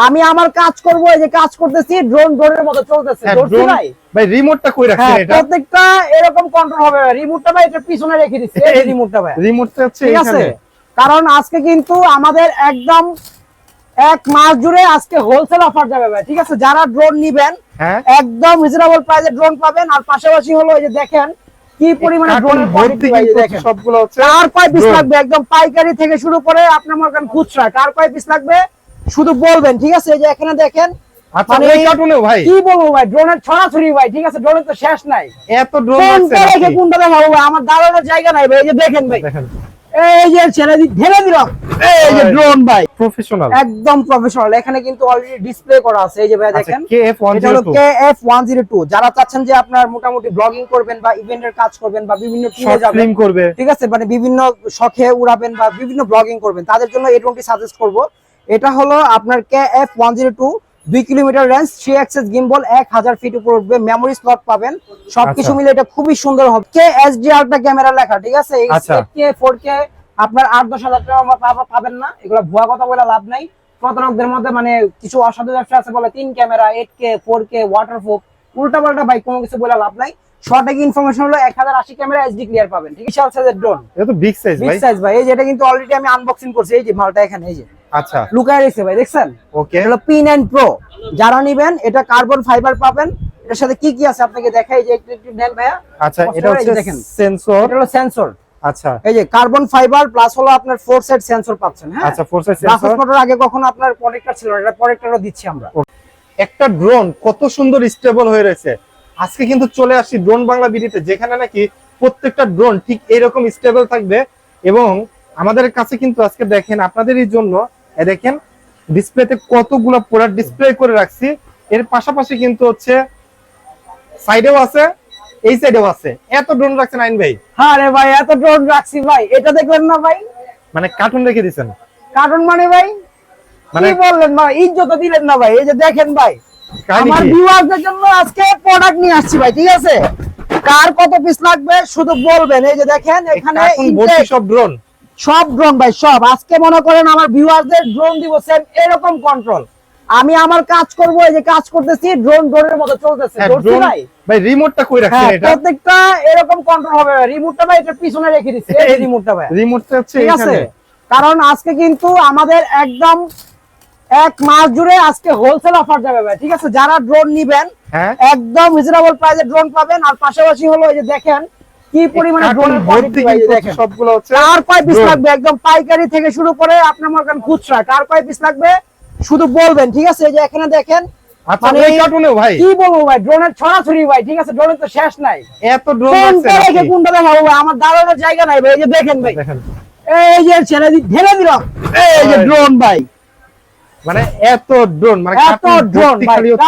আমি আমার কাজ করব এই যে কাজ করতেছি ড্রোন ড্রোনের মতো চলতেছে। হ্যাঁ, ভাই? ভাই রিমোটটা কই রাখছেন হ্যাঁ এটা? প্রত্যেকটা এরকম কন্ট্রোল হবে রিমোটটা ভাই এটা পিছনে রেখে দিচ্ছি এই রিমোটটা ভাই। রিমোটটা হচ্ছে ঠিক আছে? কারণ আজকে কিন্তু আমাদের একদম এক মাস জুড়ে আজকে হোলসেল অফার যাবে ভাই। ঠিক আছে? যারা ড্রোন নিবেন হ্যাঁ। একদম রিজনেবল প্রাইসে ড্রোন পাবেন। আর পাশাপাশি হলো এই যে দেখেন কি পরিমাণে সবগুলো হচ্ছে কার কয় পিস লাগবে একদম পাইকারি থেকে শুরু করে আপনার মনে করেন খুচরা। কার কয় পিস লাগবে শুধু বলবেন ঠিক আছে? এই যে এখানে দেখেন ওই কার্টুনেও ভাই। কি বলব ভাই? ড্রোনের ছড়াছড়ি ভাই ঠিক আছে? ড্রোনের তো শেষ নাই। এত ড্রোন কোনটা রাখছেন রেখে আপনি। কোনটা দেখাবো ভাই? আমার দাঁড়ানোর জায়গা নাই ভাই এই যে দেখেন ভাই। এই যে ছেড়ে দি ঢেলে দিল। এই যে ড্রোন ভাই। প্রফেশনাল একদম প্রফেশনাল এখানে কিন্তু অলরেডি ডিসপ্লে করা আছে। এই যে ভাই দেখেন কেএফ এটা হলো 102 KF 102 যারা চাচ্ছেন যে আপনার মোটামুটি ব্লগিং করবেন বা ইভেন্টের কাজ করবেন বা বিভিন্ন ট্যুরে যাবেন করবে। ঠিক আছে? মানে বিভিন্ন শখে উড়াবেন বা বিভিন্ন ব্লগিং করবেন তাদের জন্য এই ড্রোনটি সাজেস্ট করব। এটা হলো আপনার KF 102 দুই kilometre range three axis gimbal এক হাজার ফিট উপর উঠবে মেমোরি স্লট পাবেন। সবকিছু আচ্ছা। মিলে এটা খুবই সুন্দর হবে। কে এসডি আলট্রা ক্যামেরা লেখা ঠিক আছে? আচ্ছা। কে ফোর কে আপনার আট দশ হাজার টাকা পাবেন না। এগুলো ভুয়া কথা বলে লাভ নাই। প্রতারকদের মধ্যে মানে কিছু অসাধু ব্যবসা আছে বলে তিন camera eight K four K waterproof উল্টা পাল্টা ভাই কোনো কিছু বলে লাভ নাই। সঠিক ইনফরমেশন হলো এক হাজার আশি ক্যামেরা এইচডি ক্লিয়ার পাবেন ঠিক আছে? সাইজের ড্রোন এটা তো বিগ সাইজ বিগ সাইজ ভাই। এই যে এটা কিন্তু অলরেডি আমি আনবক্সিং করছি। এই যে মালটা এখানে এই যে। আচ্ছা। লুকায় রেখেছে ভাই দেখছেন? ওকে হলো পি নাইন প্রো যারা নিবেন এটা কার্বন ফাইবার পাবেন। এটার সাথে কি কি আছে আপনাকে দেখাই? যে একটু একটু নেন ভাইয়া। আচ্ছা এটা হচ্ছে দেখেন। সেন্সর এটা হলো সেন্সর আচ্ছা। এই যে কার্বন ফাইবার প্লাস হলো আপনার ফোর সাইড সেন্সর পাচ্ছেন হ্যাঁ? আচ্ছা ফোর গ্রাফিক্স সেন্সর মোটর আগে কখনো আপনার প্রোটেক্টর ছিল এটা প্রোটেক্টরও দিচ্ছি আমরা। একটা ড্রোন কত সুন্দর স্টেবল হয়ে রয়েছে। আজকে কিন্তু চলে আসি ড্রোন বাংলা বিডিতে যেখানে নাকি প্রত্যেকটা ড্রোন ঠিক এরকম স্টেবল থাকবে। এবং আমাদের কাছে কিন্তু আজকে দেখেন আপনাদেরই জন্য এ দেখেন ডিসপ্লেতে কতগুলো প্রোডাক্ট ডিসপ্লে করে রাখছি। এর পাশাপাশি কিন্তু হচ্ছে সাইডেও আছে এই সাইডেও আছে। এত ড্রোন রাখছেন আইন ভাই? হ্যাঁ রে ভাই এত ড্রোন রাখছি ভাই। এটা দেখলেন না ভাই? মানে কার্টুন রেখে দিছেন কার্টুন মানে ভাই? মানে বললেন ভাই? ইজ্জত দিলেন না ভাই। এই যে দেখেন ভাই আমার? ভিউয়ারদের জন্য আজকে প্রোডাক্ট নিয়ে আসছি ভাই ঠিক আছে? কার কত পিস লাগবে শুধু বলবেন। এই যে দেখেন এখানে সব ড্রোন সব ড্রোন ভাই সব। আজকে মনে করেন আমার ভিউয়ারদের ড্রোন দিব সেম এরকম কন্ট্রোল আমি আমার কাজ করব এই যে কাজ করতেছি ড্রোন ড্রোনের মতো চলতেছে। হ্যাঁ, ভাই? ভাই রিমোটটা কই রাখছেন হ্যাঁ এটা? প্রত্যেকটা এরকম কন্ট্রোল হবে রিমোটটা ভাই এটা পিছনে রেখে দিচ্ছি। এই রিমোটটা ভাই। রিমোটটা হচ্ছে ঠিক আছে? এখানে। কারণ আজকে কিন্তু আমাদের একদম এক মাস জুড়ে আজকে হোলসেল অফার যাবে ভাই। ঠিক আছে? যারা ড্রোন নিবেন হ্যাঁ। একদম রিজনেবল প্রাইসে ড্রোন পাবেন। আর পাশাপাশি হলো এই যে দেখেন কি পরিমাণে সবগুলো হচ্ছে কার কয় পিস লাগবে একদম পাইকারি থেকে শুরু করে আপনার মনে করেন খুচরা কার পিস লাগবে। শুধু বলবেন ঠিক আছে? এই যে এখানে দেখেন আচ্ছা মানে ওই কার্টুনেও ভাই। কি বলব ভাই ড্রোনের ছড়াছড়ি ভাই ঠিক আছে? ড্রোনের তো শেষ নাই। এত ড্রোন কোনটা রাখছেন রেখে আপনি। কোনটা দেখাবো ভাই? আমার দাঁড়ানোর জায়গা নাই ভাই এই যে দেখেন ভাই। এই যে ছেড়ে ঢেলে দিল এই যে ড্রোন ভাই। মানে এত ড্রোন মানে এত ড্রোন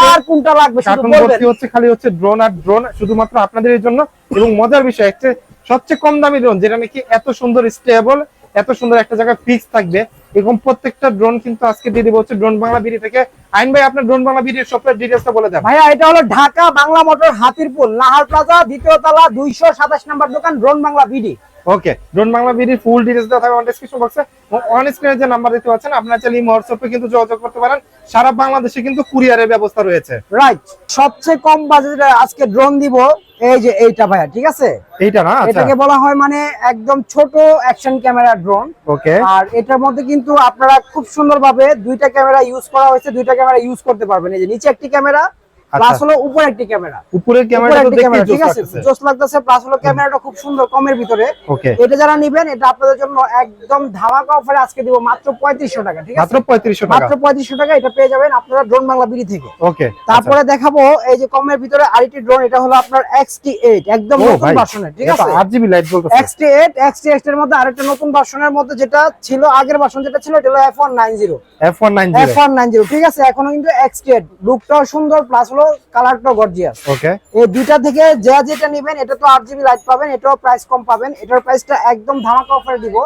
কার কোনটা লাগবে শুধু বলবেন? হচ্ছে খালি হচ্ছে ড্রোন আর ড্রোন শুধুমাত্র আপনাদের জন্য। এবং মজার বিষয় হচ্ছে সবচেয়ে কম দামি ড্রোন যেটা নাকি এত সুন্দর স্টেবল এত সুন্দর একটা জায়গায় ফিক্স থাকবে এরকম প্রত্যেকটা ড্রোন কিন্তু আজকে দিয়ে দিব হচ্ছে ড্রোন বাংলা বিডি থেকে। আইন ভাই আপনার ড্রোন বাংলা বিডির সবটা ডিটেলসটা বলে দেন। ভাইয়া এটা হলো ঢাকা বাংলা মোটর হাতিরপুল নাহার প্লাজা দ্বিতীয় তলা দুইশো সাতাশ নম্বর দোকান drone Bangla BD okay drone Bangla বিডির full details দেওয়া থাকবে ডেসক্রিপশন বক্সে অন স্ক্রিনে যে নাম্বার পাচ্ছেন আপনারা চাইলে এই হোয়াটসঅ্যাপে কিন্তু যোগাযোগ করতে পারেন। সারা বাংলাদেশে কিন্তু কুরিয়ারের ব্যবস্থা রয়েছে। রাইট সবচেয়ে কম বাজেটে আজকে ড্রোন দিব এই যে এইটা ভাইয়া ঠিক আছে? এইটা না? আচ্ছা। এটাকে বলা হয় মানে একদম ছোট অ্যাকশন ক্যামেরা ড্রোন ওকে আর এটার মধ্যে কিন্তু আপনারা খুব সুন্দরভাবে দুইটা ক্যামেরা ইউজ করা হয়েছে দুইটা ক্যামেরা ইউজ করতে পারবেন। এই যে নিচে একটি ক্যামেরা প্লাস হলো উপরে একটি ক্যামেরা উপরের উপরে ক্যামেরাটা তো দেখতে ঠিক আছে? জোস লাগতেছে প্লাস হলো ক্যামেরাটা খুব সুন্দর কমের ভিতরে। এটা যারা নিবেন এটা আপনাদের জন্য একদম ধামাকা অফারে আজকে দিব মাত্র পঁয়ত্রিশশো টাকা ঠিক মাত্র আছে পঁয়ত্রিশশো টাকা। মাত্র পঁয়ত্রিশশো টাকা এটা পেয়ে যাবেন আপনারা ড্রোন বাংলা বিডি থেকে। ওকে তারপরে দেখাবো এই যে কমের ভিতরে আরেকটি ড্রোন এটা হলো আপনার এক্সটি এইট একদম নতুন ভার্সনের ঠিক আছে? লাইট বলতেছে। এক্সটি এইট এক্সটি এইট এর মধ্যে আরেকটা নতুন ভার্সনের মধ্যে যেটা ছিল আগের ভার্সন যেটা ছিল এটা হলো F one nine zero F one nine F one nine zero ঠিক আছে? এখনও কিন্তু এক্সটি এইট লুকটাও সুন্দর প্লাস হলো কালারটাও গর্জিয়াস ওকে এই দুইটা থেকে যা যেটা নেবেন এটা তো জিবি লাইট পাবেন এটাও প্রাইস কম পাবেন। এটার প্রাইসটা একদম ধামাকা অফারে দিব।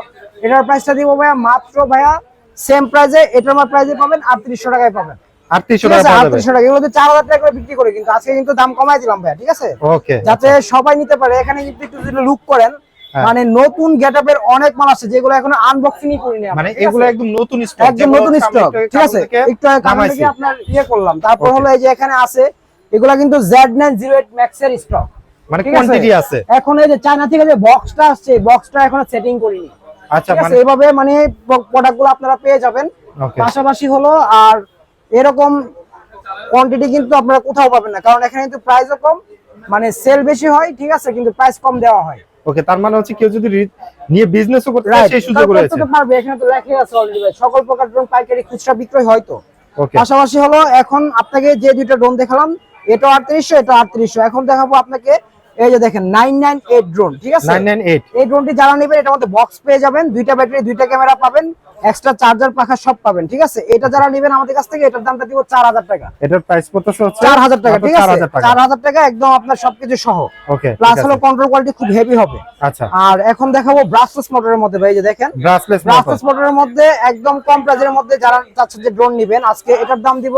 এটার প্রাইসটা দিব ভাইয়া মাত্র ভাইয়া সেম প্রাইসে এটার প্রাইসে পাবেন আটত্রিশশো টাকায় পাবেন। আটত্রিশশো ঠিক আছে? টাকা টাকা এগুলো চার হাজার টাকা করে বিক্রি করে কিন্তু আজকে কিন্তু দাম কমাই দিলাম ভাইয়া ঠিক আছে? ওকে যাতে সবাই নিতে পারে এখানে কিন্তু একটু লুক করেন। মানে নতুন গেটআপের অনেক মাল আছে যেগুলো এখনও আনবক্সিংই করিনি মানে এগুলো একদম নতুন স্টক একদম নতুন স্টক ঠিক আছে? একটু আপনার ইয়ে করলাম। তারপর হলো এই যে এখানে আছে এগুলা কিন্তু Z908 Max এর স্টক মানে কোয়ান্টিটি আছে? এখন এই যে চায়না থেকে যে বক্সটা আসছে বক্সটা এখনও সেটিং করিনি। আচ্ছা মানে এভাবে মানে প্রোডাক্টগুলো আপনারা পেয়ে যাবেন। পাশাপাশি হলো আর এরকম কোয়ান্টিটি কিন্তু আপনারা কোথাও পাবেন না কারণ এখানে কিন্তু প্রাইসও কম মানে সেল বেশি হয় ঠিক আছে? কিন্তু প্রাইস কম দেওয়া হয়। ওকে তার মানে হচ্ছে কেউ যদি নিয়ে বিজনেসও করতে চায় সেই সুযোগ রয়েছে। পারবে এখানে তো লেখা আছে অলরেডি ভাই। সকল প্রকার ড্রোন পাইকারি খুচরা বিক্রয় হয় তো। পাশাপাশি হলো এখন আপনাকে যে দুইটা ড্রোন দেখালাম এটা আটত্রিশশো এটা আটত্রিশশো। এখন দেখাবো আপনাকে এই যে দেখেন নাইন নাইন এইট ড্রোন ঠিক আছে? 998 এই ড্রোনটি যারা নেবেন এটার মধ্যে বক্স পেয়ে যাবেন দুইটা ব্যাটারি দুইটা ক্যামেরা পাবেন। এক্সট্রা চার্জার পাখা সব পাবেন ঠিক আছে? এটা যারা নেবেন আমাদের কাছ থেকে এটার দামটা দিব চার হাজার টাকা। এটার প্রাইস পড়তেছে হচ্ছে? চার হাজার টাকা ঠিক আছে? 4000 টাকা। চার হাজার টাকা একদম আপনার সবকিছু সহ। ওকে প্লাস হলো কন্ট্রোল কোয়ালিটি খুব হেভি হবে। আচ্ছা। আর এখন দেখাবো ব্রাসলেস মোটরের মধ্যে ভাই যে দেখেন। ব্রাসলেস ব্রাসলেস মোটরের মধ্যে একদম কম প্রাইজের মধ্যে যারা চাচ্ছেন যে ড্রোন নেবেন আজকে এটার দাম দিব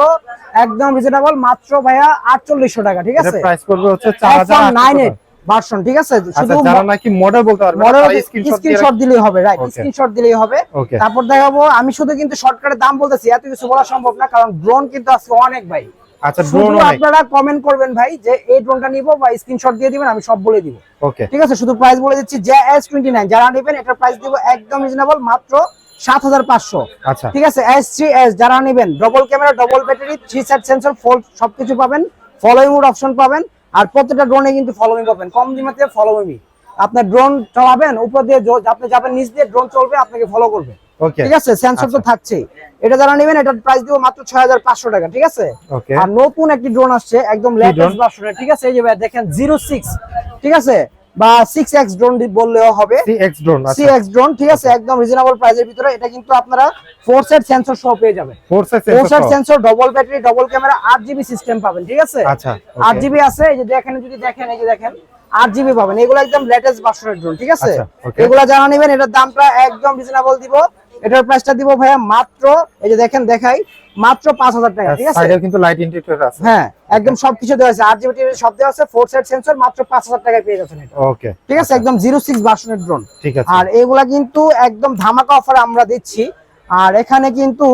একদম রিজনেবল মাত্র ভাইয়া আটচল্লিশশো টাকা ঠিক আছে? প্রাইস পড়বে হচ্ছে নাইন 4000 এইট ভার্সন ঠিক আছে? আচ্ছা শুধু যারা নাকি মডেল বলতে পারবে মডেল স্ক্রিনশট দিলেই হবে রাইট স্ক্রিনশট দিলেই হবে। তারপর দেখাবো আমি শুধু কিন্তু দাম বলতেছি এত কিছু বলা সম্ভব না কারণ ড্রোন কিন্তু আজকে অনেক ভাই। আচ্ছা ড্রোন আপনারা কমেন্ট করবেন ভাই যে এই ড্রোনটা নিবো বা স্ক্রিনশট দিয়ে দিবেন আমি সব বলে দিব। ওকে ঠিক আছে শুধু প্রাইস বলে দিচ্ছি যে এস টোয়েন্টি নাইন যারা নেবেন এটার প্রাইস দিব একদম রিজনেবল মাত্র সাত হাজার পাঁচশো। আচ্ছা। ঠিক আছে এস থ্রি এস যারা নেবেন double camera double battery three set sensor সবকিছু পাবেন ফলোইং মোড অপশন পাবেন। আর প্রত্যেকটা ড্রোনে কিন্তু ফলোইং পাবেন। কম দিমাতে ফলোইং আপনার ড্রোন চালাবেন উপর দিয়ে আপনি যাবেন নিচ দিয়ে ড্রোন চলবে আপনাকে ফলো করবে। ওকে ঠিক আছে? সেন্সর তো থাকছেই। এটা যারা নেবেন এটার প্রাইস দিব মাত্র ছয় হাজার পাঁচশো টাকা ঠিক আছে? আর নতুন একটি ড্রোন আসছে একদম? লেটেস্ট ঠিক আছে? এই যে দেখেন জিরো সিক্স ঠিক আছে? বা সিক্স এক্স ড্রোন বললেও হবে। সিএক্স ড্রোন আচ্ছা। ড্রোন ঠিক আছে একদম রিজনেবল প্রাইসের ভিতরে। এটা কিন্তু আপনারা ফোর সেট সেন্সর সহ পেয়ে যাবেন। Four set sensor double battery double camera আট জিবি সিস্টেম পাবেন ঠিক আছে? আচ্ছা আট জিবি আছে এই যে দেখেন যদি দেখেন এই যে দেখেন আট জিবি পাবেন। এগুলো একদম লেটেস্ট ভার্সনের ড্রোন ঠিক আছে? আচ্ছা. এগুলো জানা নেবেন এটার দামটা একদম রিজনেবল দিব। এটার প্রাইসটা দিব ভাইয়া মাত্র এই যে দেখেন দেখাই মাত্র পাঁচ হাজার টাকা ঠিক আছে? সাইডে কিন্তু লাইট ইন্ডিকেটর আছে। হ্যাঁ একদম সবকিছু দেওয়া আছে। আট জিবি সব দেওয়া আছে ফোর সেট সেন্সর মাত্র পাঁচ হাজার টাকায় পেয়ে যাচ্ছেন এটা। ওকে ঠিক আছে? একদম জিরো সিক্স ভার্সনের ড্রোন ঠিক আছে। আর এগুলা কিন্তু একদম ধামাকা অফারে আমরা দিচ্ছি। আর এখানে কিন্তু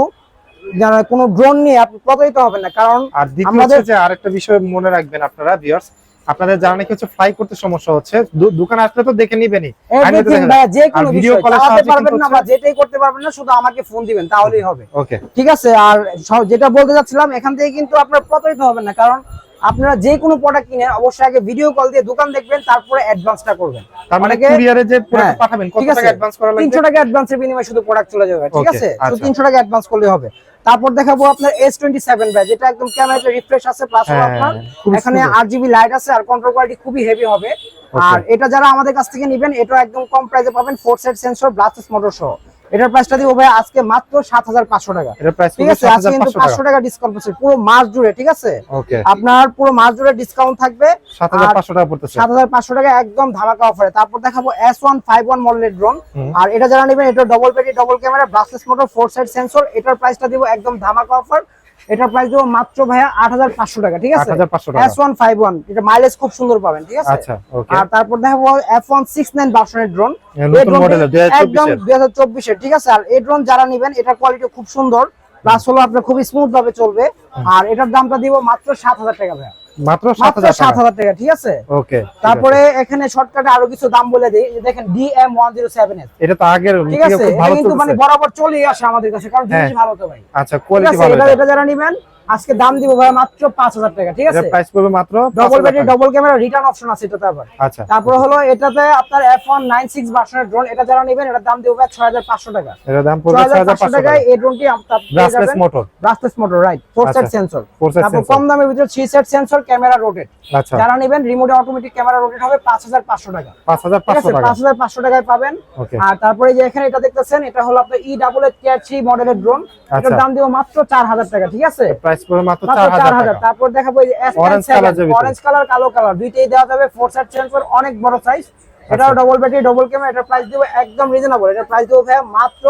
কোনো ড্রোন নিয়ে আপনি প্রতারিত হবেন না কারণ আর দ্বিতীয় আমাদের- আরেকটা বিষয় মনে রাখবেন আপনারা ভিউয়ার্স আপনাদের যারা নাকি হচ্ছে ফ্লাই করতে সমস্যা হচ্ছে। দোকানে আসলে তো দেখে নিবেনই। যে কোনো চালাতে সাহায্যে পারবেন না বা যেটাই করতে পারবেন না শুধু আমাকে ফোন দিবেন তাহলেই হবে। ওকে ঠিক আছে? আর যেটা বলতে যাচ্ছিলাম এখান থেকে কিন্তু আপনারা প্রতারিত হবেন না কারণ আপনারা যে কোনো প্রোডাক্ট কিনেন অবশ্যই আগে ভিডিও কল দিয়ে দোকান দেখবেন তারপরে অ্যাডভান্সটা করবেন। তার মানে কুরিয়ারে যে প্রোডাক্ট হ্যাঁ, পাঠাবেন কত টাকা অ্যাডভান্স করা লাগবে? তিনশো টাকা অ্যাডভান্সের বিনিময়ে শুধু প্রোডাক্ট চলে যাবে ঠিক আছে? আচ্ছা। তিনশো টাকা অ্যাডভান্স করলে হবে। তারপর দেখাবো আপনার এস টোয়েন্টি সেভেন ব্যাচ যেটা একদম ক্যামেরাটা রিফ্রেশ আছে প্লাস হ্যাঁ, আপনার খুবই এখানে আট জিবি লাইট আছে আর কন্ট্রোল কোয়ালিটি খুবই হেভি হবে। আর এটা যারা আমাদের কাছ থেকে নিবেন এটা একদম কম প্রাইসে পাবেন four set sensor brushless motor সহ। এটার প্রাইসটা দিব ভাই আজকে মাত্র সাত হাজার পাঁচশো টাকা। এটার প্রাইস ঠিক আছে আজকে কিন্তু 7500 টাকা। টাকা ডিসকাউন্ট আছে পুরো মাস জুড়ে ঠিক আছে? ওকে। আপনার পুরো মাস জুড়ে ডিসকাউন্ট থাকবে। 7500 টাকা পড়তেছে। সাত হাজার পাঁচশো টাকা একদম ধামাকা অফারে তারপর দেখাবো এস ওয়ান ফাইভ ওয়ান মডেলের ড্রোন আর এটা যারা নেবেন এটা double battery double camera brushless motor four side sensor এটার প্রাইসটা দিব একদম ধামাকা অফার এটার প্রাইস দেবো মাত্র ভাইয়া আট হাজার পাঁচশো টাকা ঠিক আছে? এস ওয়ান ফাইভ ওয়ান এটা মাইলেজ খুব সুন্দর পাবেন ঠিক আছে? আচ্ছা আর তারপর দেখাবো এফ ওয়ান সিক্স নাইন বাসনের ড্রোন নতুন মডেলের 2024 একদম এর। দুই হাজার চব্বিশের। ঠিক আছে? আর এই ড্রোন যারা নেবেন এটার কোয়ালিটি খুব সুন্দর। প্লাস হলো আপনার খুব স্মুথ ভাবে চলবে। আর এটার দামটা দিব মাত্র সাত হাজার টাকা ভাইয়া। মাত্র মাত্র 7000 সাত টাকা। হাজার টাকা ঠিক আছে? ওকে তারপরে এখানে শর্টকাটে আরও কিছু দাম বলে দিই দেখেন DM one zero seven S এটা তো আগের ঠিক আছে? ভালো কিন্তু মানে বরাবর চলেই আসে আমাদের কাছে কারণ জিনিস হ্যাঁ। ভালো তো ভাই। আচ্ছা কোয়ালিটি ভালো এটা। যারা নেবেন আজকে দাম দিব ভাই মাত্র পাঁচ হাজার টাকা ঠিক আছে? প্রাইস পড়বে মাত্র double 5000 battery. Double camera return option আছে এটাতে আবার। আচ্ছা। তারপর হলো এটাতে আপনার এফ ওয়ান নাইন সিক্স ভার্সনের ড্রোন এটা যারা নেবেন এটার দাম দিব ভাই ছয় হাজার পাঁচশো টাকা। এটার দাম পড়বে 6500 টাকা। এই ড্রোনটি ব্রাসলেস যাবেন। Motor brushless motor right four set. Sensor তারপর কম দামের ভিতরে three set sensor camera rotate আচ্ছা। যারা নেবেন রিমোটে অটোমেটিক ক্যামেরা রোটেট হবে পাঁচ হাজার পাঁচশো টাকা। ঠিক 5500 আছে? টাকা। পাঁচ হাজার পাঁচশো টাকায় পাবেন। আর তারপরে যে এখানে এটা দেখতেছেন এটা হলো আপনার ই ডাবল থ্রি মডেলের ড্রোন এটার আচ্ছা। দাম দিব মাত্র চার হাজার টাকা ঠিক আছে? প্রাইস পড়বে মাত্র মাত্র 4000 টাকা। তারপর দেখাবো এই S Orange colour orange colour কালো কালার দুইটাই দেওয়া যাবে ফোর সাইড সেন্সর অনেক বড় সাইজ এটাও। ডবল ব্যাটারি ডবল ক্যামেরা এটার প্রাইস দিব একদম রিজনেবল এটার প্রাইস দিব ভাই মাত্র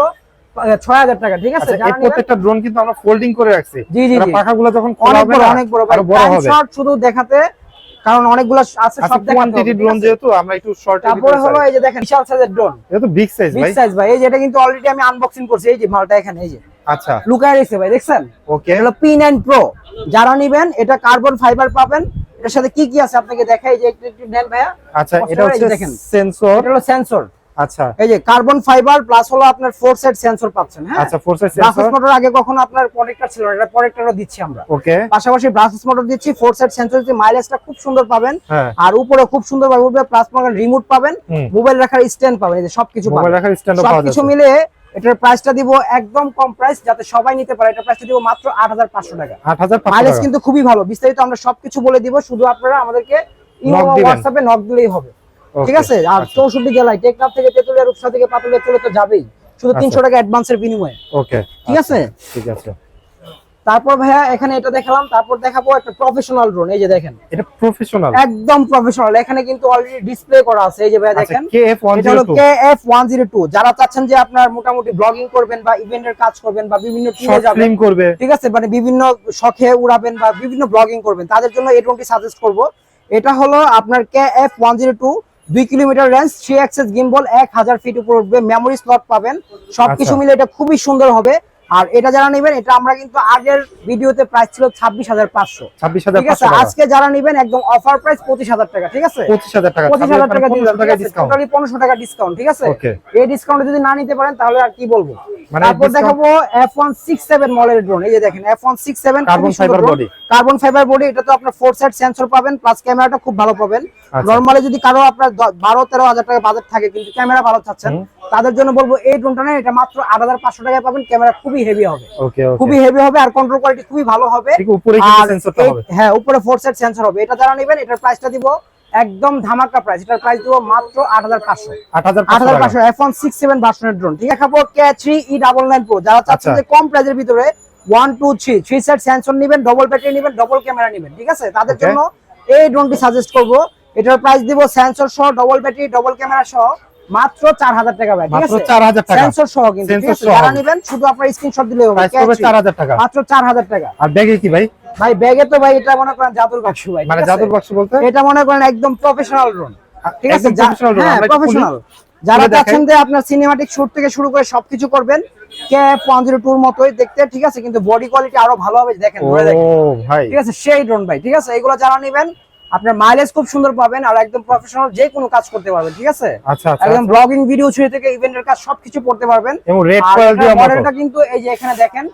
ছয় হাজার টাকা ঠিক আছে? এই প্রত্যেকটা ড্রোন কিন্তু আমরা ফোল্ডিং করে রাখছি। জি, জি, পাখাগুলো যখন খোলা হবে অনেক বড়। বড় হবে। শট শুধু দেখাতে কারণ অনেকগুলো আছে আচ্ছা সব কোয়ান্টিটি ড্রোন যেহেতু আমরা একটু শর্ট তারপরে হলো এই যে দেখেন বিশাল সাইজের ড্রোন এটা তো বিগ সাইজ বিগ সাইজ ভাই। এই যে এটা কিন্তু অলরেডি আমি আনবক্সিং করছি এই যে মালটা এখানে এই যে। আচ্ছা। লুকায় রয়েছে ভাই দেখছেন? ওকে হলো পি নাইন প্রো যারা নিবেন এটা কার্বন ফাইবার পাবেন। এটার সাথে কি কি আছে আপনাকে দেখাই? যে একটু একটু নেন ভাইয়া। আচ্ছা এটা হচ্ছে দেখেন। সেন্সর এটা হলো সেন্সর আচ্ছা। এই যে কার্বন ফাইবার প্লাস হলো আপনার ফোর সাইড সেন্সর পাচ্ছেন হ্যাঁ? আচ্ছা ফোর মোটর আগে কখনো আপনার ছিল এটা দিচ্ছি আমরা। ওকে পাশাপাশি মোটর দিচ্ছি ফোর সাইড সেন্সর দিচ্ছি মাইলেজটা খুব সুন্দর পাবেন। হ্যাঁ। আর উপরে খুব সুন্দর ভাবে উঠবে প্লাস রিমোট পাবেন। মোবাইল রাখার স্ট্যান্ড পাবেন এই যে সবকিছু মোবাইল পাবেন। রাখার স্ট্যান্ডও পাওয়া সবকিছু মিলে এটার প্রাইসটা দিব একদম কম প্রাইস যাতে সবাই নিতে পারে। এটা প্রাইসটা দিব মাত্র আট হাজার পাঁচশো টাকা। 8500 মাইলেজ কিন্তু খুবই ভালো। বিস্তারিত আমরা সবকিছু বলে দিব। শুধু আপনারা আমাদেরকে দিবেন। হোয়াটসঅ্যাপে নক দিলেই হবে। ঠিক আছে? আর আচ্ছা, চৌষট্টি জেলায় টেকনাফ থেকে তেতুলিয়া রূপসা থেকে পাতুলিয়া চলে তো যাবেই। শুধু আচ্ছা। তিনশো টাকা অ্যাডভান্সের বিনিময়ে। ওকে ঠিক আছে? ঠিক আছে। তারপর ভাইয়া এখানে এটা দেখালাম তারপর দেখাবো একটা প্রফেশনাল ড্রোন এই যে দেখেন। এটা প্রফেশনাল একদম প্রফেশনাল এখানে কিন্তু অলরেডি ডিসপ্লে করা আছে এই যে ভাইয়া আচ্ছা দেখেন। এটা হলো 102 KF 102 যারা চাচ্ছেন যে আপনার মোটামুটি ব্লগিং করবেন বা ইভেন্টের কাজ করবেন বা বিভিন্ন টিমে যাবেন করবে। ঠিক আছে মানে বিভিন্ন শখে উড়াবেন বা বিভিন্ন ব্লগিং করবেন তাদের জন্য এই ড্রোনটি সাজেস্ট করব। এটা হলো আপনার KF 102 দুই kilometre range three axis gimbal এক হাজার ফিট উপর উঠবে মেমোরি স্লট পাবেন। সবকিছু আচ্ছা। মিলে এটা খুবই সুন্দর হবে। আর এটা যারা নেবেন এটা আমরা কিন্তু আগের ভিডিওতে প্রাইস ছিল ছাব্বিশ হাজার পাঁচশো। ঠিক আছে? আজকে যারা নেবেন একদম অফার প্রাইস পঁচিশ হাজার টাকা ঠিক আছে? 25000 টাকা পঁচিশ হাজার টাকা টোটালি পনেরোশো টাকা ডিসকাউন্ট ঠিক আছে? এই ডিসকাউন্ট যদি না নিতে পারেন তাহলে আর কি বলব? মানে তারপর দেখাবো এফ ওয়ান সিক্স সেভেন মডেলের ড্রোন এই যে দেখেন F one six seven Carbon fiber body। Carbon fibre body এটা তো আপনার ফোর সাইড সেন্সর পাবেন প্লাস ক্যামেরাটা খুব ভালো পাবেন। আচ্ছা। নর্মালি যদি কারও আপনার বারো তেরো হাজার টাকা বাজেট থাকে কিন্তু ক্যামেরা ভালো চাচ্ছেন। তাদের জন্য বলব এই ড্রোনটা না এটা মাত্র আট হাজার পাঁচশো টাকায় পাবেন। ক্যামেরা খুবই হেভি হবে। খুবই হেভি হবে আর কন্ট্রোল কোয়ালিটি খুবই ভালো হবে। হ্যাঁ উপরে ফোর সাইড সেন্সর হবে। এটা যারা নেবেন এটার প্রাইসটা দিব একদম ধামাকা প্রাইস এটার প্রাইস দিব মাত্র আট হাজার পাঁচশো। আট হাজার পাঁচশো এফ ওয়ান সিক্স সেভেন ভার্সনের ড্রোন ঠিক আছে K three E double nine pro যারা চাচ্ছেন আচ্ছা। যে কম প্রাইসের ভিতরে one two three three side sensor নেবেন ডবল ব্যাটারি নেবেন ডবল ক্যামেরা নেবেন। ঠিক আছে তাদের জন্য এই ড্রোনটি সাজেস্ট করব। এটার প্রাইস দিব সেন্সর সহ ডবল ব্যাটারি ডবল ক্যামেরা সহ। মাত্র চার হাজার টাকা ভাই ঠিক মাত্র আছে? 4000 টাকা। সেন্সর সহ কিন্তু আছে? সহ। যারা নেবেন শুধু আপনার স্ক্রিনশট দিলে হবে প্রাইস K3 4000 টাকা। মাত্র চার হাজার টাকা। আর ব্যাগে কি ভাই? ভাই ব্যাগে তো ভাই এটা মনে করেন জাদুর বাক্স ভাই মানে জাদুর বাক্স বলতে? এটা মনে করেন একদম প্রফেশনাল ড্রোন ঠিক আছে? একটু খুলি। প্রফেশনাল যারা চাচ্ছেন যে আপনার সিনেমাটিক শুট থেকে শুরু করে সবকিছু করবেন জিরো টুর মতোই দেখতে ঠিক আছে? কিন্তু বডি কোয়ালিটি আরও ভালো হবে দেখেন ঠিক আছে? সেই ড্রোন ভাই ঠিক আছে? এগুলো যারা নেবেন আপনার মাইলেজ খুব সুন্দর পাবেন আর একদম প্রফেশনাল যে কোনো কাজ করতে পারবেন ঠিক আছে? আচ্ছা আচ্ছা একদম ব্লগিং ভিডিও ছুঁয়ে থেকে ইভেন্টের কাজ সবকিছু করতে পারবেন। এবং রেড কোয়ালিটি মডেলটা কিন্তু এই যে এখানে দেখেন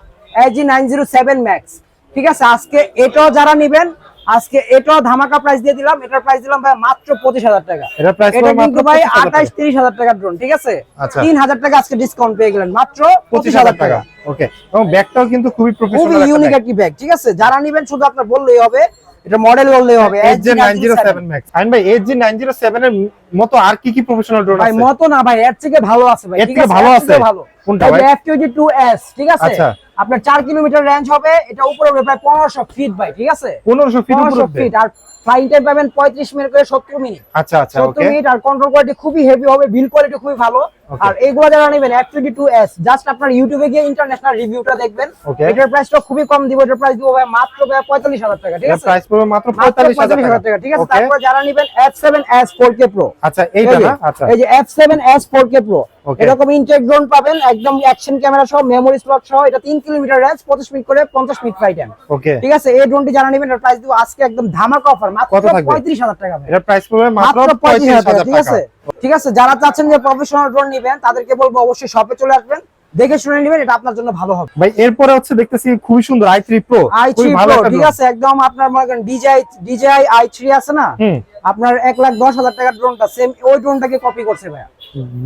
AG nine zero seven max ঠিক আছে? আজকে এটাও যারা নিবেন আজকে এটাও ধামাকা প্রাইস দিয়ে দিলাম। এটার প্রাইস দিলাম ভাই মাত্র পঁচিশ হাজার টাকা। এটা প্রাইস এটা মাত্র কিন্তু ভাই 25000 টাকা আঠাশ তিরিশ হাজার টাকার ড্রোন ঠিক আছে? আচ্ছা। তিন হাজার টাকা আজকে ডিসকাউন্ট পেয়ে গেলেন মাত্র পঁচিশ হাজার টাকা। ওকে এবং ব্যাগটাও কিন্তু খুবই খুবই ইউনিক একটি ব্যাগ ঠিক আছে? যারা নিবেন শুধু আপনার বললেই হবে এটা মডেল বললেই হবে SG 907 Max আইন ভাই SG 907 এর মতো আর কি কি প্রফেশনাল ড্রোন আছে? ভাই মতো না ভাই এর থেকে ভালো আছে ভাই এর থেকে ভালো আছে? ভালো। কোনটা ভাই? যে F22s ঠিক আছে? আচ্ছা। আপনার 4 কিলোমিটার রেঞ্জ হবে এটা উপরে প্রায় 1500 ফিট ভাই ঠিক আছে? 1500 ফিট উপরে 1500 ফিট আর ফ্লাইং টাইম পাবেন 35 মিনিট করে 70 মিনিট আচ্ছা আচ্ছা 70 মিনিট আর কন্ট্রোল কোয়ালিটি খুবই হেভি হবে বিল কোয়ালিটি খুবই ভালো. আর এগুলো যারা নেবেন F22s জাস্ট আপনার ইউটিউবে গিয়ে ইন্টারন্যাশনাল রিভিউটা দেখবেন. এটার প্রাইসটা খুবই কম দিব এটার প্রাইস দিব ভাই মাত্র ভাই 45000 টাকা ঠিক আছে? প্রাইস পড়বে মাত্র 45000 45000 টাকা। ঠিক আছে? তারপর যারা নেবেন F7s 4K Pro আচ্ছা এইটা এই যে, না? আচ্ছা। এই যে F7s 4K Pro Okay. এরকম ইনটেক ড্রোন পাবেন একদম অ্যাকশন ক্যামেরা সহ মেমোরি স্লট সহ এটা 3 কিলোমিটার রেঞ্জ 25 মিনিট করে 50 মিনিট ফ্লাইট টাইম ওকে ঠিক আছে? এই ড্রোনটি যারা নেবেন এর প্রাইস দিব আজকে একদম ধামাকা অফার মাত্র কত থাকবে? 35000 টাকা। এর প্রাইস পড়বে মাত্র মাত্র 35000 টাকা ঠিক আছে? ঠিক আছে? যারা চাচ্ছেন যে প্রফেশনাল ড্রোন নেবেন তাদেরকে বলব অবশ্যই শপে চলে আসবেন। দেখে শুনে নেবেন এটা আপনার জন্য ভালো হবে। ভাই এরপরে হচ্ছে দেখতেছি খুবই সুন্দর i3 Pro আই থ্রি খুবই ভালো ঠিক আছে একদম আপনার মনে করেন ডিজাই আই থ্রি আছে না? আপনার এক লাখ দশ হাজার টাকার ড্রোনটা সেম ওই ড্রোনটাকে কপি করছে ভাইয়া।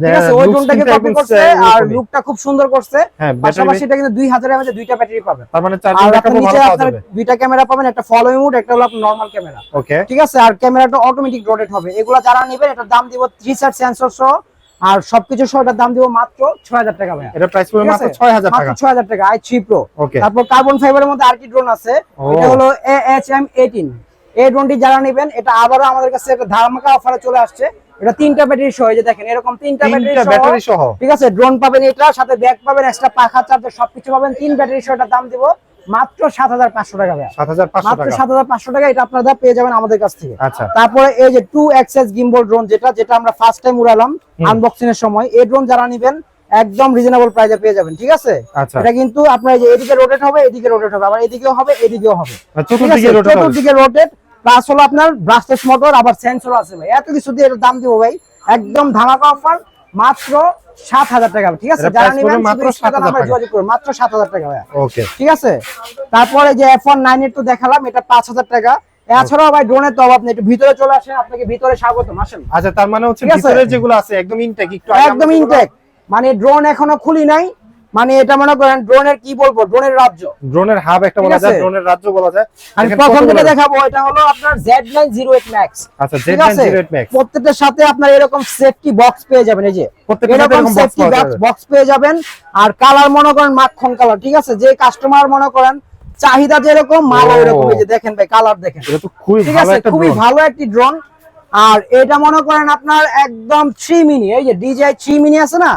ঠিক আছে হ্যাঁ, ওই ড্রোনটাকে কপি করছে আর লুকটা খুব সুন্দর করছে। হ্যাঁ পাশাপাশি এটা কিন্তু দুই হাজার এমএচ দুইটা ব্যাটারি পাবেন। তার মানে চার্জিং আপনার ব্যাকআপও নিচে ভালো পাওয়া আপনার যাবে দুইটা ক্যামেরা পাবেন একটা ফলো মোড একটা হলো আপনার নরমাল ক্যামেরা ওকে ঠিক আছে আর ক্যামেরাটা অটোমেটিক রোটেট হবে। এগুলো যারা নেবেন এটার দাম দিব থ্রি সাইড সেন্সর সহ আর সবকিছু সহ দাম দিব মাত্র ছয় হাজার টাকা ভাইয়া। এটা প্রাইস পড়বে মাত্র? 6000 মাত্র টাকা। ছয় হাজার টাকা আই থ্রি প্রো তারপর কার্বন ফাইবারের মধ্যে আর কি ড্রোন আছে এটা হলো এইচ এম এইটিন এই ড্রোনটি যারা নেবেন এটা আবারও আমাদের কাছে একটা ধামাকা অফারে চলে আসছে। এটা তিনটা ব্যাটারি সহ এই যে দেখেন এরকম তিনটা ব্যাটারি সহ। ঠিক আছে? ড্রোন পাবেন এটা সাথে ব্যাগ পাবেন এক্সট্রা পাখা চার্জার সবকিছু পাবেন। তিন ব্যাটারি সহ এটার দাম দিব মাত্র সাত হাজার পাঁচশো টাকা সাত হাজার মাত্র সাত হাজার পাঁচশো টাকা এটা আপনারা পেয়ে যাবেন আমাদের কাছ থেকে। আচ্ছা। তারপরে এই যে টু গিম্বল ড্রোন যেটা যেটা আমরা ফার্স্ট টাইম উড়ালাম আনবক্সিং এর সময় এই ড্রোন যারা নিবেন একদম রিজনেবল প্রাইসে পেয়ে যাবেন ঠিক আছে? আচ্ছা। এটা কিন্তু আপনার যে এদিকে রোটেট হবে এদিকে রোটেট হবে আবার এদিকেও হবে এদিকেও হবে। চতুর্দিকে রোটেট প্লাস হলো আপনার ব্রাসলেস মোটর আবার সেন্সর আছে ভাই। এত কিছু দিয়ে দাম দিব ভাই। একদম ধামাকা অফার মাত্র সাত হাজার টাকা ঠিক আছে? যারা নেবেন মাত্র সাত হাজার টাকা। যোগাযোগ করুন মাত্র সাত হাজার টাকা ভাই ওকে। ঠিক আছে? তারপরে যে এফ ওয়ান নাইন এর তো দেখালাম এটা পাঁচ হাজার টাকা। এছাড়াও ভাই ড্রোনের তো অভাব নেই একটু ভিতরে চলে আসেন আপনাকে ভিতরে স্বাগতম আসেন। আচ্ছা তার মানে হচ্ছে? ভিতরে যেগুলো আছে একদম ইনটেক একটু একদম ইনটেক মানে ড্রোন এখনও খুলি নাই মানে এটা মনে করেন ড্রোনের কি বলব? ড্রোনের রাজ্য। ড্রোনের হাব একটা বলা যায় ড্রোনের রাজ্য বলা যায়। আমি প্রথম যেটা দেখাবো এটা হলো আপনার Z nine zero eight max আচ্ছা ঠিক Z9 আছে Zero Max প্রত্যেকটার সাথে আপনার এরকম সেফটি বক্স পেয়ে যাবেন এই যে। এরকম সেফটি বক্স পেয়ে যাবেন। আর কালার মনে করেন মাখন কালার ঠিক আছে? যে কাস্টমার মনে করেন চাহিদা যেরকম মাল ও। এরকম এই যে দেখেন ভাই কালার দেখেন। এটা তো খুবই ঠিক ভালো আছে? একটা খুবই ভালো একটি ড্রোন আর এটা মনে করেন আপনার একদম থ্রি মিনি এই যে ডিজাই থ্রি মিনি আছে না?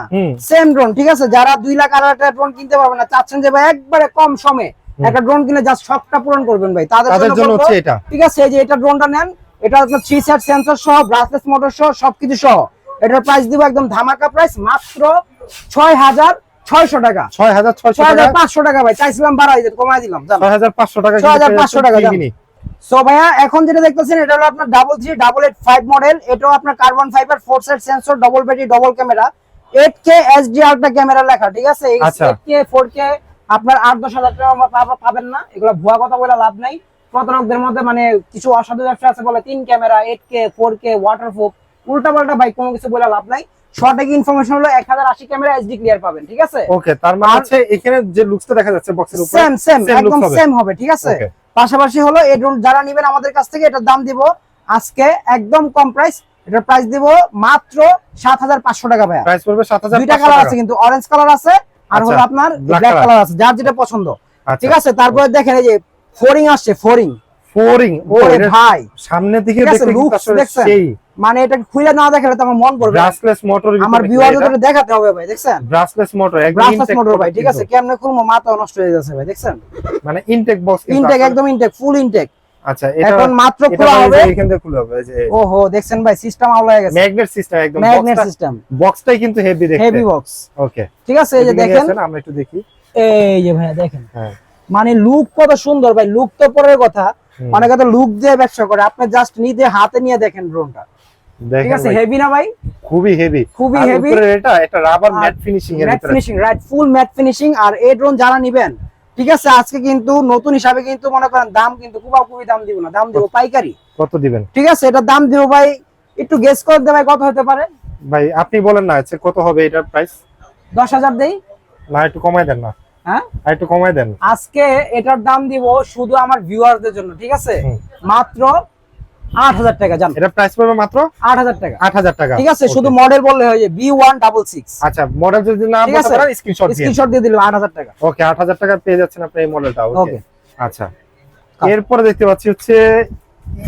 সেম ড্রোন ঠিক আছে? যারা দুই লাখ আড়াই একটা ড্রোন কিনতে পারবেন না চাচ্ছেন যে ভাই একবারে কম সময়ে একটা ড্রোন কিনে জাস্ট শখটা পূরণ করবেন ভাই। তাদের জন্য হচ্ছে এটা। ঠিক আছে? এই যে এটা ড্রোনটা নেন এটা আপনার থ্রি সেট সেন্সর সহ ব্রাসলেস মোটর সহ সবকিছু সহ। এটার প্রাইস দিব একদম ধামাকা প্রাইস মাত্র ছয় হাজার ছয়শো টাকা। ছয় হাজার ছয়শো টাকা। পাঁচশো টাকা ভাই চাইছিলাম বাড়াই কমাই দিলাম ছয় হাজার পাঁচশো টাকা 6,500 টাকা দাম। কিনি সো ভাইয়া এখন যেটা দেখতেছেন এটা হলো আপনার double three double eight five model এটাও আপনার carbon fibre four side sensor double battery double camera eight K SD ultra camera লেখা ঠিক আছে। এইট কে ফোর কে আপনার আট দশ হাজার টাকা পাবেন না। এগুলো ভুয়া কথা বলে লাভ নাই। প্রতারকদের মধ্যে মানে কিছু অসাধু ব্যবসা আছে বলে তিন camera eight K four K water waterproof উল্টা পাল্টা বাইক কোনো কিছু বলে লাভ নাই। সঠিক ইনফরমেশন হলো এক হাজার আশি ক্যামেরা এইচডি ক্লিয়ার পাবেন ঠিক আছে? ওকে তার মানে হচ্ছে এখানে যে লুকসটা দেখা যাচ্ছে বক্সের উপরে সেম সেম একদম হবে। সেম হবে ঠিক আছে? পাশাপাশি হলো এই ড্রোন যারা নেবেন আমাদের কাছ থেকে এটার দাম দিব আজকে একদম কম প্রাইস এটার প্রাইস দিব মাত্র সাত হাজার পাঁচশো টাকা ভাইয়া। প্রাইস পড়বে সাত হাজার দুইটা কালার আছে কিন্তু অরেঞ্জ কালার আছে আর হলো আচ্ছা, আপনার ব্ল্যাক কালার আছে যার যেটা পছন্দ। আচ্ছা। ঠিক আছে? তারপরে দেখেন এই যে ফোরিং আসছে ফোরিং। ফোরিং ওরে ভাই। সামনের দিকে দেখতে? সেই। মানে এটা খুলে না দেখালে তো আমার মন পড়বে ব্রাসলেস মোটর আমার দেখাতে হবে ভাই দেখছেন? ব্রাসলেস মোটর একদম ব্রাসলেস মোটর ভাই ঠিক আছে? কেমনে মাথা নষ্ট হয়ে যাচ্ছে ভাই দেখছেন? মানে ইনটেক বক্স ইনটেক একদম ইনটেক ফুল ইনটেক আচ্ছা এটা এখন মাত্র খোলা ভাই হবে। এখান থেকে খুলে হবে যে ওহো দেখছেন ভাই সিস্টেম আউলা হয়ে গেছে। ম্যাগনেট সিস্টেম একদম ম্যাগনেট বক্সটা সিস্টেম বক্সটাই কিন্তু হেভি দেখতে। হেভি বক্স ওকে ঠিক আছে এই যে দেখেন। আমরা একটু দেখি। এই যে ভাইয়া দেখেন। হ্যাঁ। মানে লুক কত সুন্দর ভাই লুক তো পরের কথা। অনেকে তো লুক দিয়ে ব্যবসা করে আপনি জাস্ট নিজে হাতে নিয়ে দেখেন ড্রোনটা ঠিক আছে হেভি না ভাই? খুবই হেভি খুবই। উপরে এটা এটা রাবার ম্যাট ফিনিশিং এর matt finishing right full matt finishing আর এই ড্রোন যারা নিবেন ঠিক আছে আজকে কিন্তু নতুন হিসাবে কিন্তু মনে করেন দাম কিন্তু খুব খুবই দাম দিব না দাম দিব পাইকারি। কত দিবেন? ঠিক আছে এটা দাম দিব ভাই একটু গেস করে দে ভাই কত হতে পারে। ভাই আপনি বলেন না কত হবে এটার প্রাইস দশ হাজার দেই। না একটু কমাই দেন না। হ্যাঁ? একটু কমাই দেন। আজকে এটার দাম দিব শুধু আমার ভিউয়ারদের জন্য ঠিক আছে? মাত্র আট হাজার টাকা জান। এটা প্রাইস পড়বে মাত্র? আট হাজার টাকা। আট হাজার টাকা। ঠিক আছে শুধু মডেল বললে হয়ে যাবে বি ওয়ান ডাবল সিক্স আচ্ছা মডেল যদি না স্ক্রিনশট স্ক্রিনশট দিয়ে দিলাম আট হাজার টাকা। ওকে আট হাজার টাকা পেয়ে যাচ্ছেন আপনি এই মডেলটা ওকে আচ্ছা। এরপরে দেখতে পাচ্ছি হচ্ছে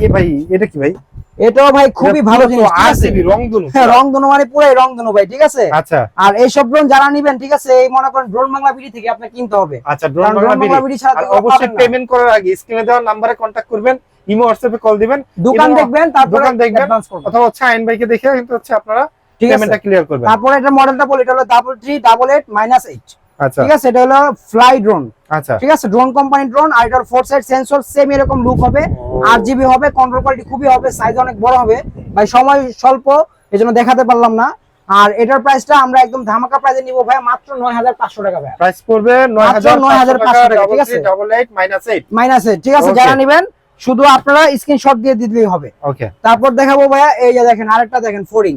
এ ভাই এটা কি ভাই? এটাও ভাই খুবই ভালো জিনিস? আরসিবি রংধনু। হ্যাঁ রংধনু মানে পুরাই রংধনু ভাই ঠিক আছে? আচ্ছা। আর ড্রোন যারা নিবেন ঠিক আছে এই মনে করেন ড্রোন বাংলা বিডি থেকে কিনতে হবে। আচ্ছা ড্রোন বাংলা বিডি। ছাড়া আর তো কেউ অবশ্যই পেমেন্ট করার আগে স্ক্রিনে দেওয়া নম্বরে কন্ট্যাক্ট করবেন ইমো হোয়াটসঅ্যাপে কল দিবেন দোকান দেখবেন তারপরে দোকান দেখবেন অ্যাডভান্স করবেন। অথবা হচ্ছে আইন ভাইকে দেখে কিন্তু হচ্ছে আপনারা পেমেন্টটা ক্লিয়ার করবেন। তারপরে এটা মডেলটা বলি এটা হলো double three double eight minus eight আচ্ছা। ঠিক আছে এটা হলো ফ্লাই ড্রোন আচ্ছা। ঠিক আছে ড্রোন কোম্পানি ড্রোন আর এটার ফোর সাইড সেন্সর সেম এরকম লুক হবে। আট জিবি হবে কন্ট্রোল কোয়ালিটি খুবই হবে সাইজ অনেক বড় হবে। ভাই সময় স্বল্প এই জন্য দেখাতে পারলাম না। আর এটার প্রাইসটা আমরা একদম ধামাকা প্রাইসে নিব ভাই মাত্র নয় হাজার পাঁচশো টাকা ভাই। প্রাইস পড়বে 9500 টাকা ঠিক আছে? Double eight minus eight minus ঠিক আছে? যারা নেবেন শুধু আপনারা স্ক্রিনশট দিয়ে দিলেই হবে। ওকে তারপর দেখাবো ভাইয়া এই যে দেখেন আরেকটা দেখেন ফোরিং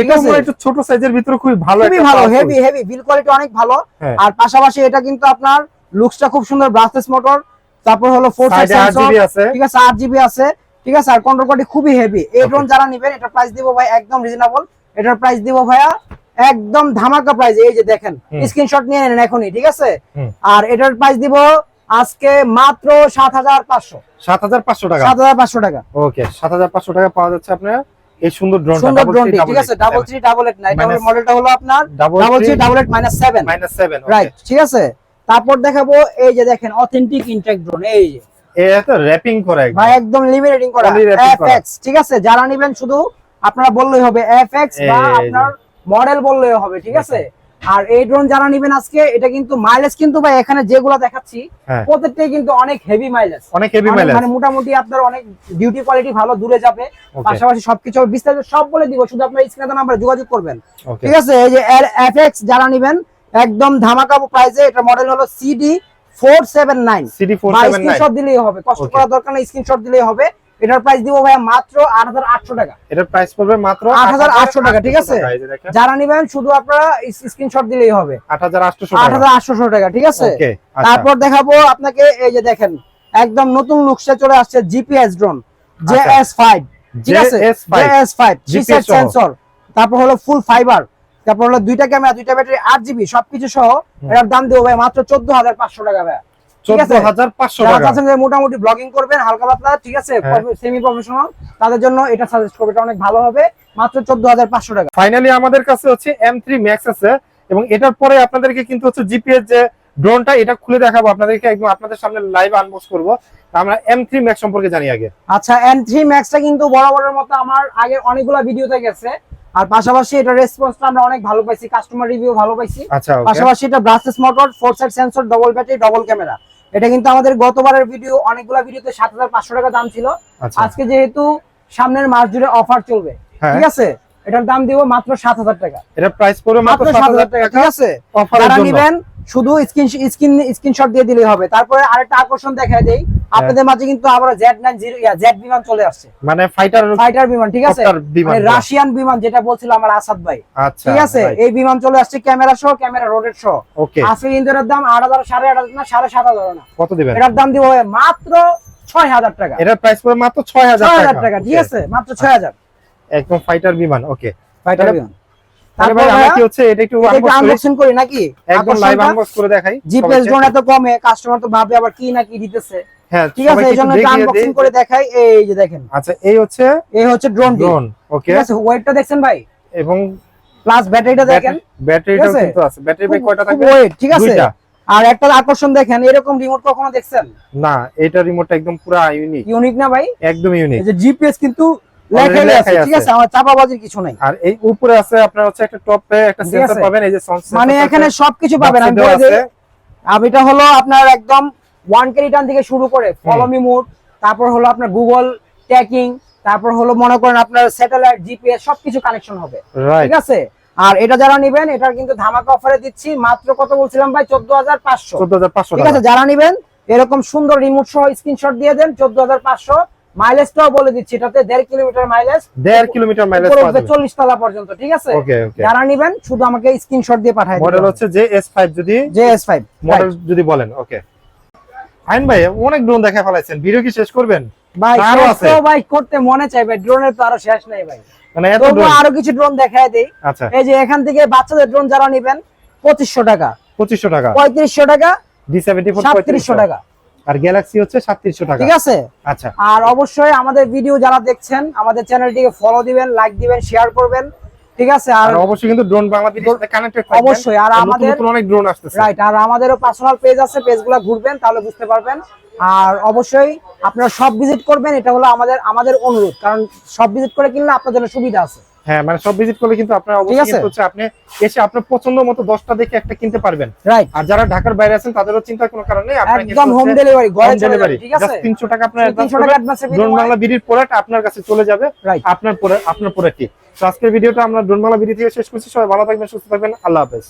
এটা? একটু ছোট সাইজের ভিতরে খুবই ভালো খুবই ভালো হেভি হেভি বিল কোয়ালিটি অনেক ভালো। হ্যাঁ। আর পাশাপাশি এটা কিন্তু আপনার লুকসটা খুব সুন্দর ব্রাসলেস মোটর তারপর হলো ফোর সাইড Side এ 8 GB আছে। ঠিক আছে আট জিবি আছে। ঠিক আছে আর কন্ট্রোল কোয়ালিটি খুবই হেভি এই ড্রোন যারা নেবেন এটার প্রাইস দিব ভাই একদম রিজনেবল এটার প্রাইস দিব ভাইয়া একদম ধামাকা প্রাইস এই যে দেখেন স্ক্রিনশট নিয়ে নেন এখনই ঠিক আছে? আর এটার প্রাইস দিব আজকে মাত্র সাত হাজার পাঁচশো। 7500 টাকা। সাত হাজার পাঁচশো টাকা। ওকে 7500 টাকা পাওয়া যাচ্ছে আপনার। এই সুন্দর ড্রোন সুন্দর ড্রোন ঠিক আছে? ডাবল থ্রি ডাবল এইট না এটা মডেলটা হলো আপনার double three double eight minus seven minus seven right ঠিক আছে? তারপর দেখাবো এই যে দেখেন অথেন্টিক ইনটেক ড্রোন এই যে। র্যাপিং করা ভাই একদম লিমিটেডিং করা। Only wrapping করা। এফএক্স ঠিক আছে? যারা নেবেন শুধু আপনারা বললেই হবে এফএক্স বা আপনার মডেল বললেই হবে ঠিক আছে? আর এই ড্রোন যারা নেবেন আজকে এটা কিন্তু মাইলেজ কিন্তু ভাই এখানে যেগুলো দেখাচ্ছি হ্যাঁ। প্রত্যেকটাই কিন্তু অনেক হেভি মাইলেজ অনেক হেভি মানে মাইলেজ মানে মোটামুটি আপনার অনেক ডিউটি কোয়ালিটি ভালো দূরে যাবে। পাশাপাশি সবকিছু বিস্তারিত সব বলে দিব শুধু আপনার স্ক্রিনে নাম্বারে যোগাযোগ করবেন। ঠিক আছে? এই যে এফএক্স যারা নেবেন একদম ধামাকা প্রাইসে এটা মডেল হলো CD four seven nine CD বা 479 স্ক্রিনশট দিলেই হবে কষ্ট করার দরকার নেই স্ক্রিনশট দিলেই হবে। এটার প্রাইস দিব ভাইয়া মাত্র আট হাজার আটশো টাকা। এটার প্রাইস পড়বে মাত্র 8,800 টাকা, ঠিক আছে? যারা নিবেন শুধু আপনারা স্ক্রিনশট দিলেই হবে। 8800 আট টাকা। হাজার আটশো টাকা ঠিক আছে? আচ্ছা। তারপর দেখাবো আপনাকে এই যে দেখেন একদম নতুন নকশা চলে আসছে GPS drone J. S five ঠিক আছে? JS5 J S five three GPS set sensor তারপর হলো ফুল ফাইবার তারপর হলো দুইটা ক্যামেরা দুইটা ব্যাটারি আট জিবি সবকিছু সহ এটার দাম দেবো ভাই মাত্র চোদ্দ হাজার পাঁচশো টাকা ভাই। ঠিক আছে? 14500 যারা টাকা। চাচ্ছেন যে মোটামুটি ব্লগিং করবেন হালকা পাতলা ঠিক আছে। সেমি প্রফেশনাল তাদের জন্য এটা সাজেস্ট করবে এটা অনেক ভালো হবে মাত্র চোদ্দ হাজার পাঁচশো টাকা। ফাইনালি আমাদের কাছে হচ্ছে M3 Max আছে এবং এটার পরে আপনাদেরকে কিন্তু হচ্ছে জিপিএস যে ড্রোনটা এটা খুলে দেখাবো আপনাদেরকে একদম আপনাদের সামনে লাইভ আনবক্স করব। তা আমরা M3 Max সম্পর্কে জানি আগে। আচ্ছা এন থ্রি ম্যাক্সটা কিন্তু বরাবরের মতো আমার আগে অনেকগুলা ভিডিওতে গেছে। আর পাশাপাশি এটা রেসপন্সটা আমরা অনেক ভালো পাইছি কাস্টমার রিভিউ ভালো পাইছি। আচ্ছা পাশাপাশি এটা brushless motor four side sensor double battery double camera এটা কিন্তু আমাদের গতবারের ভিডিও অনেকগুলা ভিডিওতে সাত হাজার পাঁচশো টাকা দাম ছিল। আচ্ছা। আজকে যেহেতু সামনের মাস জুড়ে অফার চলবে হ্যাঁ। ঠিক আছে? এটার দাম দিব মাত্র সাত হাজার টাকা। এটার প্রাইস পড়বে মাত্র সাত হাজার টাকা ঠিক আছে? যারা নিবেন শুধু স্ক্রিন স্ক্রিন স্ক্রিনশট দিয়ে দিলেই হবে। তারপরে আরেকটা আকর্ষণ দেখায় দেই। হ্যাঁ। আপনাদের মাঝে কিন্তু আবার জেড নাইন জিরো জেড বিমান চলে আসছে। মানে ফাইটার ফাইটার বিমান ঠিক আছে? বিমান মানে রাশিয়ান বিমান যেটা বলছিল আমার আসাদ ভাই। আচ্ছা ঠিক আছে? এই বিমান চলে আসছে ক্যামেরা সহ ক্যামেরা রোডের সহ। ওকে আজকে কিন্তু এটার দাম আট হাজার সাড়ে আট হাজার না সাড়ে সাত হাজার না। কত দিবেন? এটার দাম দিব মাত্র ছয় হাজার টাকা। এটার প্রাইস পড়বে মাত্র 6000 ছয় হাজার টাকা। ঠিক আছে? মাত্র ছয় হাজার। একদম ফাইটার বিমান ওকে ফাইটার বিমান। আমরা কি হচ্ছে এটা একটু? আনবক্সিং করি? নাকি? একদম লাইভ আনবক্স করে দেখাই। জিপিএস। ড্রোন এত কমে কাস্টমার তো ভাবে আবার কি না কি দিতেছে। হ্যাঁ ঠিক আছে সবাইকে এই জন্য একটু দেখিয়ে আনবক্সিং করে দেখাই। এই যে দেখেন। আচ্ছা এই হচ্ছে এই হচ্ছে ড্রোন ড্রোন ওকে ঠিক আছে ওয়েটটা দেখছেন ভাই? এবং প্লাস ব্যাটারিটা দেখেন। ব্যাটারিটাও ঠিক আছে? কিন্তু আছে। ব্যাটারি ব্যাক কয়টা থাকবে? ওয়েট ঠিক আছে? আর একটা আকর্ষণ দেখেন এরকম রিমোট কখনো দেখছেন? না এটা রিমোটটা একদম পুরো ইউনিক ইউনিক না ভাই? একদম ইউনিক এই যে জিপিএস কিন্তু ঠিক আছে। আমার চাপাবাজির কিছু নাই। আর এই উপরে আছে আপনার হচ্ছে একটা টপে একটা সেন্সর পাবেন এই যে মানে এখানে সবকিছু পাবেন। আমি এটা হলো আপনার একদম ওয়ান কে রিটার্ন থেকে শুরু করে ফলো মি মোড তারপর হলো আপনার গুগল ট্র্যাকিং তারপর হলো মনে করেন আপনার স্যাটেলাইট জিপিএস সবকিছু কানেকশন হবে। ঠিক আছে? আর এটা যারা নেবেন এটার কিন্তু ধামাকা অফারে দিচ্ছি মাত্র কত বলছিলাম ভাই? চোদ্দ হাজার পাঁচশো। 14500 ঠিক আছে? যারা নেবেন এরকম সুন্দর রিমোট সহ স্ক্রিনশট দিয়ে দেন চোদ্দ হাজার পাঁচশো। মাইলেজটাও বলে দিচ্ছি এটাতে দেড় কিলোমিটার মাইলেজ 1.5 কিলোমিটার মাইলেজ চল্লিশ তলা পর্যন্ত ঠিক আছে? ওকে ওকে যারা নেবেন শুধু আমাকে স্ক্রিনশট দিয়ে পাঠায় মডেল হচ্ছে যে S5 যদি জে এস ফাইভ মডেল যদি বলেন ওকে আইন ভাই অনেক ড্রোন দেখা ফেলাইছেন ভিডিও কি শেষ করবেন? ভাই ভাই করতে মনে চাই ভাই ড্রোনের তো আরও শেষ নেই ভাই। মানে এত ড্রোন আরও কিছু ড্রোন দেখায় দেই। আচ্ছা। এই যে এখান থেকে বাচ্চাদের ড্রোন যারা নেবেন পঁচিশশো টাকা। 2500 টাকা। পঁয়ত্রিশশো টাকা D74 3500 টাকা। আর গ্যালাক্সি হচ্ছে 3700 টাকা। ঠিক আছে? আচ্ছা। আর অবশ্যই আমাদের ভিডিও যারা দেখছেন আমাদের চ্যানেলটিকে ফলো দিবেন লাইক দিবেন শেয়ার করবেন। ঠিক আছে আর অবশ্যই কিন্তু ড্রোন বাংলাদেশের সাথে কানেক্টেড অবশ্যই, আর আমাদের- অনেক ড্রোন আসতেছে। রাইট আর আমাদেরও পার্সোনাল পেজ আছে পেজগুলো ঘুরবেন তাহলে বুঝতে পারবেন। আর অবশ্যই আপনারা সব ভিজিট করবেন এটা হলো আমাদের আমাদের অনুরোধ। কারণ সব ভিজিট করে কিনলে আপনাদের জন্য সুবিধা আছে। হ্যাঁ মানে সব ভিজিট করলে কিন্তু আপনার অবশ্যই হচ্ছে আপনি এসে আপনার পছন্দ মতো 10টা দেখে একটা কিনতে পারবেন। রাইট আর যারা ঢাকার বাইরে আছেন তাদেরও চিন্তার কোনো কারণ নেই। আপনার একদম হোম ডেলিভারি ঘরে ডেলিভারি ঠিক আছে। তিনশো টাকা আপনার অ্যাডভান্স তিনশো টাকা অ্যাডভান্স ড্রোন বাংলা বিডির প্রোডাক্ট আপনার কাছে চলে যাবে। আপনার পরে আপনার প্রোডাক্টটি আজকের ভিডিওটা আমরা ড্রোন বাংলা বিডি থেকে শেষ করছি। সবাই ভালো থাকবেন সুস্থ থাকবেন। আল্লাহ হাফেজ।